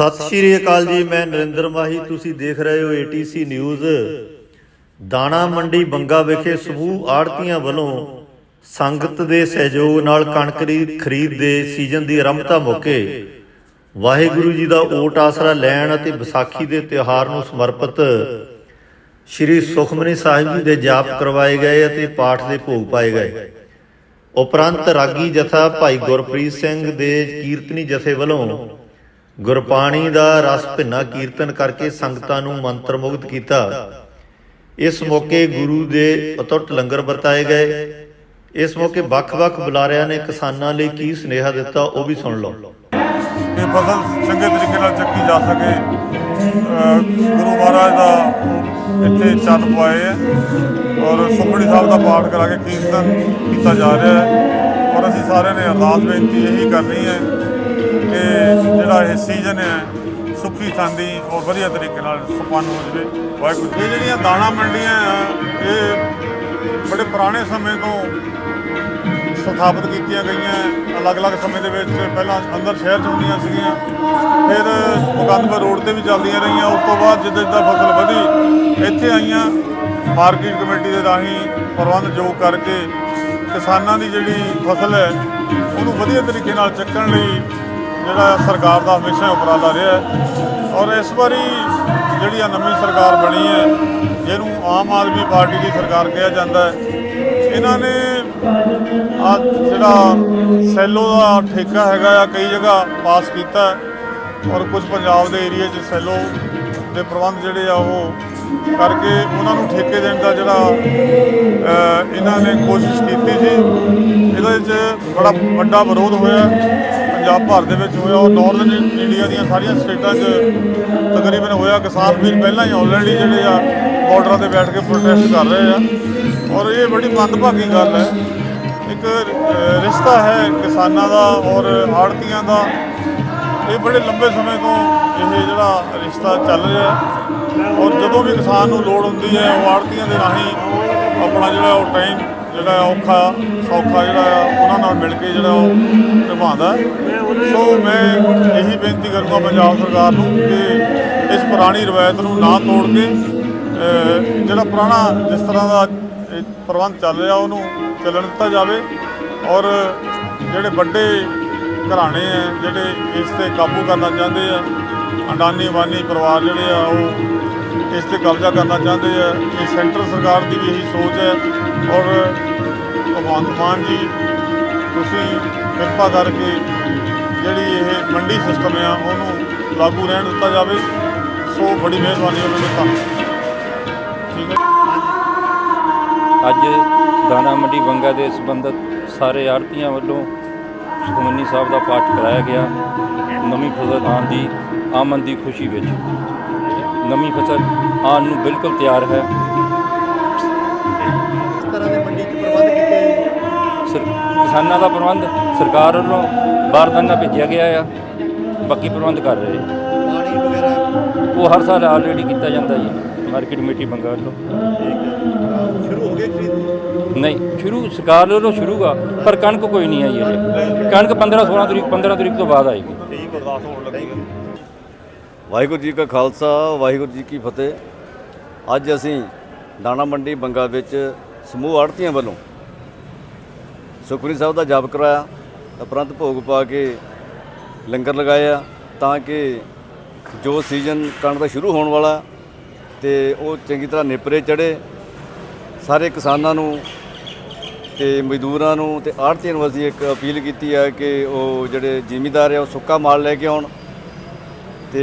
ਸਤਿ ਸ਼੍ਰੀ ਅਕਾਲ ਜੀ, ਮੈਂ ਨਰਿੰਦਰ ਮਾਹੀ, ਤੁਸੀਂ ਦੇਖ ਰਹੇ ਹੋ ਏਟੀਸੀ ਨਿਊਜ਼ ਦਾਣਾ ਮੰਡੀ ਬੰਗਾ ਵਿਖੇ ਸਮੂਹ ਆੜਤੀਆਂ ਵੱਲੋਂ ਸੰਗਤ ਦੇ ਸਹਿਯੋਗ ਨਾਲ ਕਣਕ ਦੀ ਖਰੀਦ ਦੇ ਸੀਜ਼ਨ ਦੀ ਆਰੰਭਤਾ ਮੌਕੇ ਵਾਹਿਗੁਰੂ ਜੀ ਦਾ ਓਟ ਆਸਰਾ ਲੈਣ ਅਤੇ ਵਿਸਾਖੀ ਦੇ ਤਿਉਹਾਰ ਨੂੰ ਸਮਰਪਿਤ ਸ਼੍ਰੀ ਸੁਖਮਨੀ ਸਾਹਿਬ ਜੀ ਦੇ ਜਾਪ ਕਰਵਾਏ ਗਏ ਅਤੇ ਪਾਠ ਦੇ ਭੋਗ ਪਾਏ ਗਏ। ਉਪਰੰਤ ਰਾਗੀ ਜਥਾ ਭਾਈ ਗੁਰਪ੍ਰੀਤ ਸਿੰਘ ਦੇ ਕੀਰਤਨੀ ਜਥੇ ਵੱਲੋਂ ਗੁਰਬਾਣੀ ਦਾ ਰਸ ਭਿੰਨਾ ਕੀਰਤਨ ਕਰਕੇ ਸੰਗਤਾਂ ਨੂੰ ਮੰਤਰ ਮੁਗਧ ਕੀਤਾ। ਇਸ ਮੌਕੇ ਗੁਰੂ ਦੇ ਅਤੁੱਟ ਲੰਗਰ ਵਰਤਾਏ ਗਏ। ਇਸ ਮੌਕੇ ਵੱਖ-ਵੱਖ ਬੁਲਾਰਿਆਂ ਨੇ ਕਿਸਾਨਾਂ ਲਈ ਕੀ ਸੁਨੇਹਾ ਦਿੱਤਾ ਉਹ ਵੀ ਸੁਣ ਲਓ। ਕਿ ਫਸਲ ਚੰਗੇ ਤਰੀਕੇ ਨਾਲ ਚੱਕੀ ਜਾ ਸਕੇ। ਗੁਰੂ ਮਹਾਰਾਜ ਦਾ ਇੱਥੇ ਚੰਨ ਪਾਏ ਹੈ ਔਰ ਸੁਖਮਣੀ ਸਾਹਿਬ ਦਾ ਪਾਠ ਕਰਾ ਕੇ ਕੀਰਤਨ ਕੀਤਾ ਜਾ ਰਿਹਾ ਹੈ। ਔਰ ਅਸੀਂ ਸਾਰਿਆਂ ਨੇ ਅਰਦਾਸ ਬੇਨਤੀ ਇਹੀ ਕਰਨੀ ਹੈ ਜਿਹੜਾ ਇਹ ਸੀਜ਼ਨ ਹੈ ਸੁੱਕੀ ਸਾਂਦੀ ਔਰ ਵਧੀਆ ਤਰੀਕੇ ਨਾਲ ਸੰਪੰਨ ਹੋ ਜਾਵੇ। ਵਾਹਿਗੁਰੂ ਇਹ ਜਿਹੜੀਆਂ ਦਾਣਾ ਮੰਡੀਆਂ ਆ ਇਹ ਬੜੇ ਪੁਰਾਣੇ ਸਮੇਂ ਤੋਂ ਸਥਾਪਿਤ ਕੀਤੀਆਂ ਗਈਆਂ। ਅਲੱਗ-ਅਲੱਗ ਸਮੇਂ ਦੇ ਵਿੱਚ ਪਹਿਲਾਂ ਅੰਦਰ ਸ਼ਹਿਰ 'ਚ ਹੁੰਦੀਆਂ ਸੀਗੀਆਂ, ਫਿਰ ਮੁਕੰਦਪੁਰ ਰੋਡ ਤੇ ਵੀ ਚੱਲਦੀਆਂ ਰਹੀਆਂ। ਉਸ ਤੋਂ ਬਾਅਦ ਜਿੱਦਾਂ ਜਿੱਦਾਂ ਫਸਲ ਵਧੀ, ਇੱਥੇ ਆਈਆਂ ਮਾਰਕੀਟ ਕਮੇਟੀ ਦੇ ਰਾਹੀਂ ਪ੍ਰਬੰਧ ਯੋਗ ਕਰਕੇ ਕਿਸਾਨਾਂ ਦੀ ਜਿਹੜੀ ਫਸਲ ਹੈ, ਉਹਨੂੰ ਵਧੀਆ ਤਰੀਕੇ ਨਾਲ ਚੱਕਣ ਲਈ ਜਿਹੜਾ ਸਰਕਾਰ ਦਾ ਹਮੇਸ਼ਾ ਉਪਰਾਲਾ ਰਿਹਾ ਹੈ। ਔਰ ਇਸ ਵਾਰੀ ਜਿਹੜੀ ਆ ਨਵੀਂ ਸਰਕਾਰ ਬਣੀ ਹੈ, ਜਿਹਨੂੰ ਆਮ ਆਦਮੀ ਪਾਰਟੀ ਦੀ ਸਰਕਾਰ ਕਿਹਾ ਜਾਂਦਾ ਹੈ, ਇਹਨਾਂ ਨੇ ਆ ਜਿਹੜਾ ਸੈਲੋ ਦਾ ਠੇਕਾ ਹੈਗਾ ਆ, ਕਈ ਜਗ੍ਹਾ ਪਾਸ ਕੀਤਾ ਔਰ ਕੁਝ ਪੰਜਾਬ ਦੇ ਏਰੀਆ 'ਚ ਸੈਲੋ ਦੇ ਪ੍ਰਬੰਧ ਜਿਹੜੇ ਆ, ਉਹ ਕਰਕੇ ਉਹਨਾਂ ਨੂੰ ਠੇਕੇ ਦੇਣ ਦਾ ਜਿਹੜਾ ਇਹਨਾਂ ਨੇ ਕੋਸ਼ਿਸ਼ ਕੀਤੀ ਸੀ। ਇਹਦੇ 'ਚ ਬੜਾ ਵੱਡਾ ਵਿਰੋਧ ਹੋਇਆ। ਪੰਜਾਬ ਭਰ ਦੇ ਵਿੱਚ ਹੋਇਆ ਔਰ ਨਾਰਥਰਨ ਇੰਡੀਆ ਦੀਆਂ ਸਾਰੀਆਂ ਸਟੇਟਾਂ 'ਚ ਤਕਰੀਬਨ ਹੋਇਆ। ਕਿਸਾਨ ਵੀਰ ਪਹਿਲਾਂ ਹੀ ਆਲਰੇਡੀ ਜਿਹੜੇ ਆ ਬਾਰਡਰਾਂ ਤੇ ਬੈਠ ਕੇ ਪ੍ਰੋਟੈਸਟ ਕਰ ਰਹੇ ਆ। ਔਰ ਇਹ ਬੜੀ ਮੰਦਭਾਗੀ ਗੱਲ ਹੈ। ਇੱਕ ਰਿਸ਼ਤਾ ਹੈ ਕਿਸਾਨਾਂ ਦਾ ਔਰ ਆੜਤੀਆਂ ਦਾ। ਇਹ ਬੜੇ ਲੰਬੇ ਸਮੇਂ ਤੋਂ ਇਹ ਜਿਹੜਾ ਰਿਸ਼ਤਾ ਚੱਲ ਰਿਹਾ ਔਰ ਜਦੋਂ ਵੀ ਕਿਸਾਨ ਨੂੰ ਲੋੜ ਹੁੰਦੀ ਹੈ, ਉਹ ਆੜਤੀਆਂ ਦੇ ਰਾਹੀਂ ਆਪਣਾ ਜਿਹੜਾ ਉਹ ਟਾਈਮ ਜਿਹੜਾ ਹੈ ਔਖਾ, ਸੌਖਾ ਜਿਹੜਾ ਆ, ਉਹਨਾਂ ਨਾਲ ਮਿਲ ਕੇ ਜਿਹੜਾ ਉਹ ਨਿਭਾਉਂਦਾ ਸੋ ਮੈਂ ਇਹੀ ਬੇਨਤੀ ਕਰੂੰਗਾ ਪੰਜਾਬ ਸਰਕਾਰ ਨੂੰ ਕਿ ਇਸ ਪੁਰਾਣੀ ਰਵਾਇਤ ਨੂੰ ਨਾ ਤੋੜ ਕੇ ਜਿਹੜਾ ਪੁਰਾਣਾ ਜਿਸ ਤਰ੍ਹਾਂ ਦਾ ਪ੍ਰਬੰਧ ਚੱਲ ਰਿਹਾ, ਉਹਨੂੰ ਚੱਲਣ ਦਿੱਤਾ ਜਾਵੇ ਔਰ ਜਿਹੜੇ ਵੱਡੇ ਘਰਾਣੇ ਆ, ਜਿਹੜੇ ਇਸ ਤੇ ਕਾਬੂ ਕਰਨਾ ਚਾਹੁੰਦੇ ਆ ਅੰਡਾਨੀ ਵਾਨੀ ਪਰਿਵਾਰ ਜਿਹੜੇ ਆ, ਉਹ ਇਸ ਤੇ ਕਬਜ਼ਾ ਕਰਨਾ ਚਾਹੁੰਦੇ ਆ। ਇਹ ਸੈਂਟਰ ਸਰਕਾਰ ਦੀ ਵੀ ਇਹੀ ਸੋਚ ਹੈ। ਔਰ ਭਗਵੰਤ ਮਾਨ ਜੀ, ਤੁਸੀਂ ਕਿਰਪਾ ਕਰਕੇ ਜਿਹੜੀ ਇਹ ਮੰਡੀ ਸਿਸਟਮ ਆ, ਉਹਨੂੰ ਲਾਗੂ ਰਹਿਣ ਦਿੱਤਾ ਜਾਵੇ। ਸੋ ਬੜੀ ਮਿਹਰਬਾਨੀ ਹੋਵੇਗੀ ਧੰਨਵਾਦ ਠੀਕ ਹੈ? ਅੱਜ ਦਾਣਾ ਮੰਡੀ ਬੰਗਾ ਦੇ ਸੰਬੰਧਤ ਸਾਰੇ ਆੜਤੀਆਂ ਵੱਲੋਂ ਸੁਖਮਨੀ ਸਾਹਿਬ ਦਾ ਪਾਠ ਕਰਾਇਆ ਗਿਆ। ਨਵੀਂ ਫਸਲ ਆਉਣ ਦੀ ਆਮਨ ਦੀ ਖੁਸ਼ੀ ਵਿੱਚ। ਨਵੀਂ ਫਸਲ ਆਉਣ ਨੂੰ ਬਿਲਕੁਲ ਤਿਆਰ ਹੈ। ਇਸ ਤਰ੍ਹਾਂ ਦੇ ਮੰਡੀ 'ਚ ਪ੍ਰਬੰਧ ਕੀਤੇ ਸਰ ਕਿਸਾਨਾਂ ਦਾ ਪ੍ਰਬੰਧ ਸਰਕਾਰ ਵੱਲੋਂ ਬਾਰਦਾਨਾ ਭੇਜਿਆ ਗਿਆ ਆ। ਬਾਕੀ ਪ੍ਰਬੰਧ ਕਰ ਰਹੇ ਆ। ਪਾਣੀ ਵਗੈਰਾ? ਉਹ ਹਰ ਸਾਲ ਆਲਰੇਡੀ ਕੀਤਾ ਜਾਂਦਾ ਜੀ ਮਾਰਕੀਟ ਕਮੇਟੀ ਬੰਗਾ ਵੱਲੋਂ ਸ਼ੁਰੂ ਹੋ ਗਏ ਖਰੀਦ? ਨਹੀਂ ਸ਼ੁਰੂ ਸਰਕਾਰ ਵੱਲੋਂ ਸ਼ੁਰੂ ਆ ਪਰ ਕਣਕ ਕੋਈ ਨਹੀਂ ਆਈ ਅਜੇ ਕਣਕ 15 16 ਤਰੀਕ 15 ਤਰੀਕ ਤੋਂ ਬਾਅਦ ਆਏਗੀ। ਠੀਕ ਅਰਦਾਸ ਹੋਣ ਲੱਗੀ ਵਾਹਿਗੁਰੂ ਜੀ ਕਾ ਖਾਲਸਾ, ਵਾਹਿਗੁਰੂ ਜੀ ਕੀ ਫਤਿਹ। ਅੱਜ ਅਸੀਂ ਦਾਣਾ ਮੰਡੀ ਬੰਗਾ ਵਿੱਚ ਸਮੂਹ ਆੜਤੀਆਂ ਵੱਲੋਂ ਸੁਖਮਨੀ ਸਾਹਿਬ ਦਾ ਜਾਪ ਕਰਾਇਆ ਉਪਰੰਤ ਭੋਗ ਪਾ ਕੇ ਲੰਗਰ ਲਗਾਇਆ ਤਾਂ ਕਿ ਜੋ ਸੀਜ਼ਨ ਕਣਕ ਦਾ ਸ਼ੁਰੂ ਹੋਣ ਵਾਲਾ, ਤੇ ਉਹ ਚੰਗੀ ਤਰ੍ਹਾਂ ਨਿਪਰੇ ਚੜੇ ਸਾਰੇ ਕਿਸਾਨਾਂ ਨੂੰ ਤੇ ਮਜ਼ਦੂਰਾਂ ਨੂੰ ਤੇ ਆੜਤੀਆਂ ਨੂੰ ਅਸੀਂ ਇੱਕ ਅਪੀਲ ਕੀਤੀ ਹੈ ਕਿ ਉਹ ਜਿਹੜੇ ਜ਼ਿਮੀਦਾਰ ਆ, ਉਹ ਸੁੱਕਾ ਮਾਲ ਲੈ ਕੇ ਆਉਣ। ਤੇ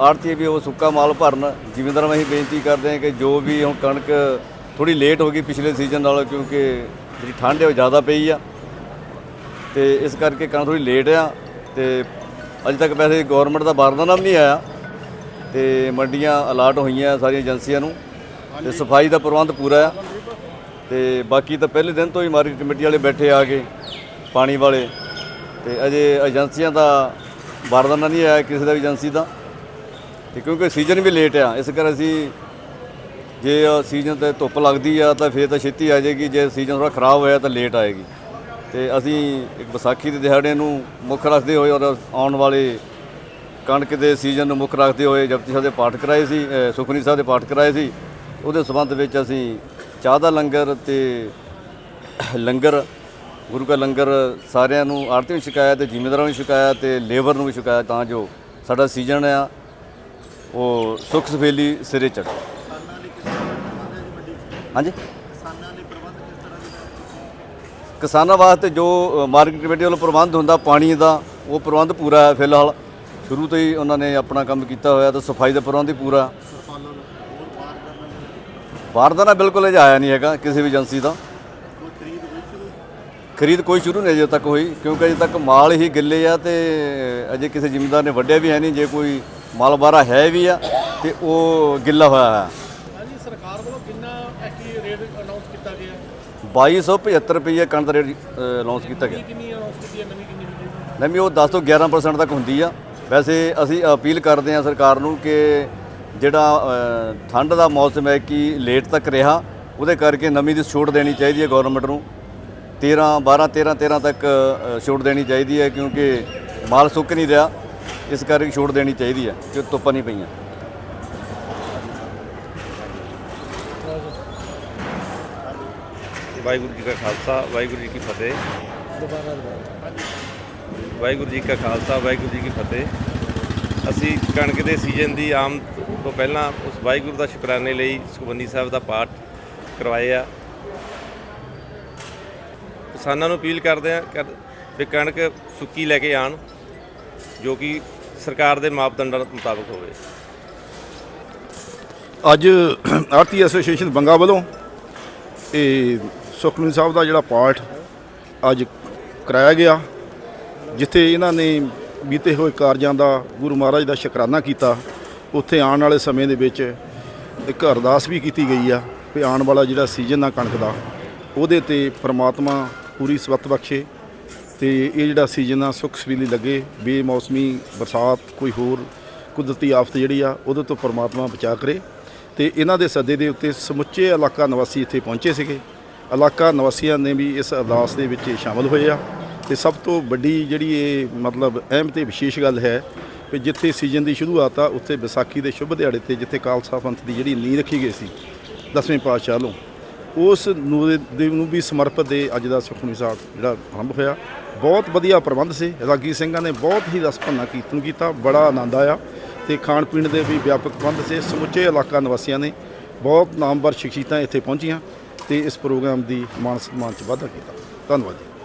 ਆੜਤੀ ਵੀ ਉਹ ਸੁੱਕਾ ਮਾਲ ਭਰਨ ਜ਼ਿਮੀਂਦਾਰਾਂ ਨੂੰ ਅਸੀਂ ਬੇਨਤੀ ਕਰਦੇ ਹਾਂ ਕਿ ਜੋ ਵੀ ਹੁਣ ਕਣਕ ਥੋੜੀ ਲੇਟ ਹੋ ਗਈ ਪਿਛਲੇ ਸੀਜ਼ਨ ਨਾਲੋਂ ਕਿਉਂਕਿ ਜਿਹੜੀ ਠੰਡ ਹੈ ਉਹ ਜ਼ਿਆਦਾ ਪਈ ਆ। ਤੇ ਇਸ ਕਰਕੇ ਕਣਕ ਥੋੜੀ ਲੇਟ ਆ ਤੇ ਅਜੇ ਤੱਕ ਵੈਸੇ ਗਵਰਨਮੈਂਟ ਦਾ ਬਾਰਦਾਨਾ ਵੀ ਨਹੀਂ ਆਇਆ। ਤੇ ਮੰਡੀਆਂ ਅਲਾਟ ਹੋਈਆਂ ਸਾਰੀਆਂ ਏਜੰਸੀਆਂ ਨੂੰ ਤੇ ਸਫ਼ਾਈ ਦਾ ਪ੍ਰਬੰਧ ਪੂਰਾ ਆ। ਤੇ ਬਾਕੀ ਤਾਂ ਪਹਿਲੇ ਦਿਨ ਤੋਂ ਹੀ ਮਾਰਕੀਟ ਕਮੇਟੀ ਵਾਲੇ ਬੈਠੇ ਆ ਕੇ ਪਾਣੀ ਵਾਲੇ ਤੇ ਅਜੇ ਏਜੰਸੀਆਂ ਦਾ ਬਾਰਦਾਨਾ ਨਹੀਂ ਆਇਆ ਕਿਸੇ ਦਾ ਵੀ ਏਜੰਸੀ ਦਾ। ਤੇ ਕਿਉਂਕਿ ਸੀਜ਼ਨ ਵੀ ਲੇਟ ਆ, ਇਸ ਕਰਕੇ ਅਸੀਂ ਜੇ ਸੀਜ਼ਨ ਤੇ ਧੁੱਪ ਲੱਗਦੀ ਆ ਤਾਂ ਫੇਰ ਤਾਂ ਛੇਤੀ ਆ ਜਾਏਗੀ, ਜੇ ਸੀਜ਼ਨ ਥੋੜਾ ਖਰਾਬ ਹੋਇਆ ਤਾਂ ਲੇਟ ਆਏਗੀ। ਤੇ ਅਸੀਂ ਇੱਕ ਵਿਸਾਖੀ ਦੇ ਦਿਹਾੜੇ ਨੂੰ ਮੁੱਖ ਰੱਖਦੇ ਹੋਏ ਔਰ ਆਉਣ ਵਾਲੇ ਕਣਕ ਦੇ ਸੀਜ਼ਨ ਨੂੰ ਮੁੱਖ ਰੱਖਦੇ ਹੋਏ ਜਪਤੀ ਸਾਹਿਬ ਦੇ ਪਾਠ ਕਰਾਏ ਸੀ ਸੁਖਨੀ ਸਾਹਿਬ ਦੇ ਪਾਠ ਕਰਾਏ ਸੀ। ਉਹਦੇ ਸਬੰਧ ਵਿੱਚ ਅਸੀਂ ਚਾਹ ਦਾ ਲੰਗਰ ਤੇ ਲੰਗਰ ਗੁਰੂ ਕਾ ਲੰਗਰ ਸਾਰਿਆਂ ਨੂੰ ਆੜਤੀਆਂ ਨੂੰ ਛਕਾਇਆ ਤੇ ਜ਼ਿਮੀਂਦਾਰਾਂ ਨੂੰ ਛਕਾਇਆ ਤੇ ਲੇਬਰ ਨੂੰ ਵੀ ਛਕਾਇਆ ਤਾਂ ਜੋ ਸਾਡਾ ਸੀਜ਼ਨ ਆ ਉਹ ਸੁਖ ਸਫੇਲੀ ਸਿਰੇ ਚੜ੍ਹੇ। ਹਾਂਜੀ? ਕਿਸਾਨਾਂ ਵਾਸਤੇ ਜੋ ਮਾਰਕੀਟ ਕਮੇਟੀ ਵੱਲੋਂ ਪ੍ਰਬੰਧ ਹੁੰਦਾ ਪਾਣੀ ਦਾ ਉਹ ਪ੍ਰਬੰਧ ਪੂਰਾ ਹੈ ਫਿਲਹਾਲ। ਸ਼ੁਰੂ ਤੋਂ ਹੀ ਉਹਨਾਂ ਨੇ ਆਪਣਾ ਕੰਮ ਕੀਤਾ ਹੋਇਆ ਤਾਂ ਸਫ਼ਾਈ ਦਾ ਪ੍ਰਬੰਧ ਵੀ ਪੂਰਾ। ਬਾਹਰ ਦਾ ਨਾ ਬਿਲਕੁਲ ਅਜੇ ਆਇਆ ਨਹੀਂ ਹੈਗਾ ਕਿਸੇ ਵੀ ਏਜੰਸੀ ਦਾ ਖਰੀਦ ਕੋਈ ਸ਼ੁਰੂ ਨਹੀਂ ਅਜੇ ਤੱਕ ਹੋਈ ਕਿਉਂਕਿ ਅਜੇ ਤੱਕ ਮਾਲ ਹੀ ਗਿੱਲੇ ਆ ਤੇ ਅਜੇ ਕਿਸੇ ਜ਼ਿਮੀਂਦਾਰ ਨੇ ਵੱਢਿਆ ਵੀ ਹੈ ਨਹੀਂ ਜੇ ਕੋਈ ਮਾਲ ਬਾਰਾ ਹੈ ਵੀ ਆ ਤੇ ਉਹ ਗਿੱਲਾ ਹੋਇਆ ਹੈ ਹਾਂਜੀ ਸਰਕਾਰ ਵੱਲੋਂ ਕਿੰਨਾ ਐਕੀ ਰੇਟ ਅਨਾਉਂਸ ਕੀਤਾ ਗਿਆ? 2275 ਰੁਪਏ ਕਣਕ ਦਾ ਰੇਟ ਅਨਾਉਂਸ ਕੀਤਾ ਗਿਆ। ਕਿੰਨੀ ਅਨਾਉਂਸ ਕੀਤੀ ਹੈ ਨਵੀਂ ਕਿੰਨੀ ਹੋਈ ਹੈ ਨਹੀਂ ਉਹ 10 ਤੋਂ 11% ਤੱਕ ਹੁੰਦੀ ਆ। ਵੈਸੇ ਅਸੀਂ ਅਪੀਲ ਕਰਦੇ ਹਾਂ ਸਰਕਾਰ ਨੂੰ ਕਿ ਜਿਹੜਾ ਠੰਡ ਦਾ ਮੌਸਮ ਹੈ ਕਿ ਲੇਟ ਤੱਕ ਰਿਹਾ ਉਹਦੇ ਕਰਕੇ ਨਵੀਂ ਦੀ ਛੋਟ ਦੇਣੀ ਚਾਹੀਦੀ ਹੈ ਗਵਰਨਮੈਂਟ ਨੂੰ। 13 12 13 13 ਤੱਕ ਛੋਟ ਦੇਣੀ ਚਾਹੀਦੀ ਹੈ ਕਿਉਂਕਿ ਮਾਲ ਸੁੱਕ ਨਹੀਂ ਰਿਹਾ। ਇਸ ਕਰਕੇ ਛੋਟ ਦੇਣੀ ਚਾਹੀਦੀ ਹੈ ਕਿ ਧੁੱਪਾਂ ਨਹੀਂ ਪਈਆਂ। ਵਾਹਿਗੁਰੂ ਜੀ ਕਾ ਖਾਲਸਾ, ਵਾਹਿਗੁਰੂ ਜੀ ਕੀ ਫਤਿਹ। ਵਾਹਿਗੁਰੂ ਜੀ ਕਾ ਖਾਲਸਾ, ਵਾਹਿਗੁਰੂ ਜੀ ਕੀ ਫਤਿਹ। ਅਸੀਂ ਕਣਕ ਦੇ ਸੀਜ਼ਨ ਦੀ ਆਮ ਤੋਂ ਪਹਿਲਾਂ ਉਸ ਵਾਹਿਗੁਰੂ ਦਾ ਸ਼ੁਕਰਾਨੇ ਲਈ ਸੁਖਮਨੀ ਸਾਹਿਬ ਦਾ ਪਾਠ ਕਰਵਾਏ ਆ ਕਿਸਾਨਾਂ ਨੂੰ ਅਪੀਲ ਕਰਦੇ ਆ ਕਰ- ਵੀ ਕਣਕ ਸੁੱਕੀ ਲੈ ਕੇ ਆਣ ਜੋ ਕਿ ਸਰਕਾਰ ਦੇ ਮਾਪਦੰਡਾਂ ਮੁਤਾਬਕ ਹੋਵੇ। ਅੱਜ ਆਰਤੀ ਐਸੋਸੀਏਸ਼ਨ ਬੰਗਾ ਵੱਲੋਂ ਇਹ ਸੁਖਮਨੀ ਸਾਹਿਬ ਦਾ ਜਿਹੜਾ ਪਾਠ ਅੱਜ ਕਰਾਇਆ ਗਿਆ, ਜਿੱਥੇ ਇਹਨਾਂ ਨੇ ਬੀਤੇ ਹੋਏ ਕਾਰਜਾਂ ਦਾ ਗੁਰੂ ਮਹਾਰਾਜ ਦਾ ਸ਼ੁਕਰਾਨਾ ਕੀਤਾ। ਉੱਥੇ ਆਉਣ ਵਾਲੇ ਸਮੇਂ ਦੇ ਵਿੱਚ ਇੱਕ ਅਰਦਾਸ ਵੀ ਕੀਤੀ ਗਈ ਆ ਕਿ ਆਉਣ ਵਾਲਾ ਜਿਹੜਾ ਸੀਜ਼ਨ ਆ ਕਣਕ ਦਾ, ਉਹਦੇ ਤੇ ਪ੍ਰਮਾਤਮਾ ਪੂਰੀ ਸਵੱਤ ਬਖਸ਼ੇ ਤੇ ਇਹ ਜਿਹੜਾ ਸੀਜ਼ਨ ਆ, ਸੁੱਖ ਸਵੀਲੀ ਲੱਗੇ, ਬੇਮੌਸਮੀ, ਬਰਸਾਤ, ਕੋਈ ਹੋਰ ਕੁਦਰਤੀ ਆਫਤ ਜਿਹੜੀ ਆ, ਉਹਦੇ ਤੋਂ ਪਰਮਾਤਮਾ ਬਚਾ ਕਰੇ। ਤੇ ਇਹਨਾਂ ਦੇ ਸੱਦੇ ਦੇ ਉੱਤੇ ਸਮੁੱਚੇ ਇਲਾਕਾ ਨਿਵਾਸੀ ਇੱਥੇ ਪਹੁੰਚੇ ਸੀਗੇ। ਇਲਾਕਾ ਨਿਵਾਸੀਆਂ ਨੇ ਵੀ ਇਸ ਅਰਦਾਸ ਦੇ ਵਿੱਚ ਸ਼ਾਮਲ ਹੋਏ ਆ। ਤੇ ਸਭ ਤੋਂ ਵੱਡੀ ਜਿਹੜੀ ਇਹ ਮਤਲਬ ਅਹਿਮ ਤੇ ਵਿਸ਼ੇਸ਼ ਗੱਲ ਹੈ ਕਿ ਜਿੱਥੇ ਸੀਜ਼ਨ ਦੀ ਸ਼ੁਰੂਆਤ ਆ, ਉੱਥੇ ਵਿਸਾਖੀ ਦੇ ਸ਼ੁਭ ਦਿਹਾੜੇ ਤੇ ਜਿੱਥੇ ਖਾਲਸਾ ਪੰਥ ਦੀ ਜਿਹੜੀ ਨੀਂਹ ਰੱਖੀ ਗਈ ਸੀ, ਦਸਵੇਂ ਪਾਤਸ਼ਾਹ ਵੱਲੋਂ। ਉਸ ਨੂੰ ਦੇ ਨੂੰ ਵੀ ਸਮਰਪਿਤ ਦੇ ਅੱਜ ਦਾ ਸੁਖਮਨੀ ਸਾਹਿਬ ਜਿਹੜਾ ਆਰੰਭ ਹੋਇਆ। ਬਹੁਤ ਵਧੀਆ ਪ੍ਰਬੰਧ ਸੀ। ਰਾਗੀ ਸਿੰਘਾਂ ਨੇ ਬਹੁਤ ਹੀ ਰਸ ਭੰਨਾ ਕੀਰਤਨ ਕੀਤਾ। ਬੜਾ ਆਨੰਦ ਆਇਆ ਤੇ ਖਾਣ ਪੀਣ ਦੇ ਵੀ ਵਿਆਪਕ ਪ੍ਰਬੰਧ ਸੀ। ਸਮੁੱਚੇ ਇਲਾਕਾ ਨਿਵਾਸੀਆਂ ਨੇ ਬਹੁਤ ਨਾਮਵਰ ਸ਼ਖਸੀਅਤਾਂ ਇੱਥੇ ਪਹੁੰਚੀਆਂ ਤੇ ਇਸ ਪ੍ਰੋਗਰਾਮ ਦੀ ਮਾਨ ਸਨਮਾਨ ਚ ਵਾਧਾ ਕੀਤਾ। ਧੰਨਵਾਦ ਜੀ।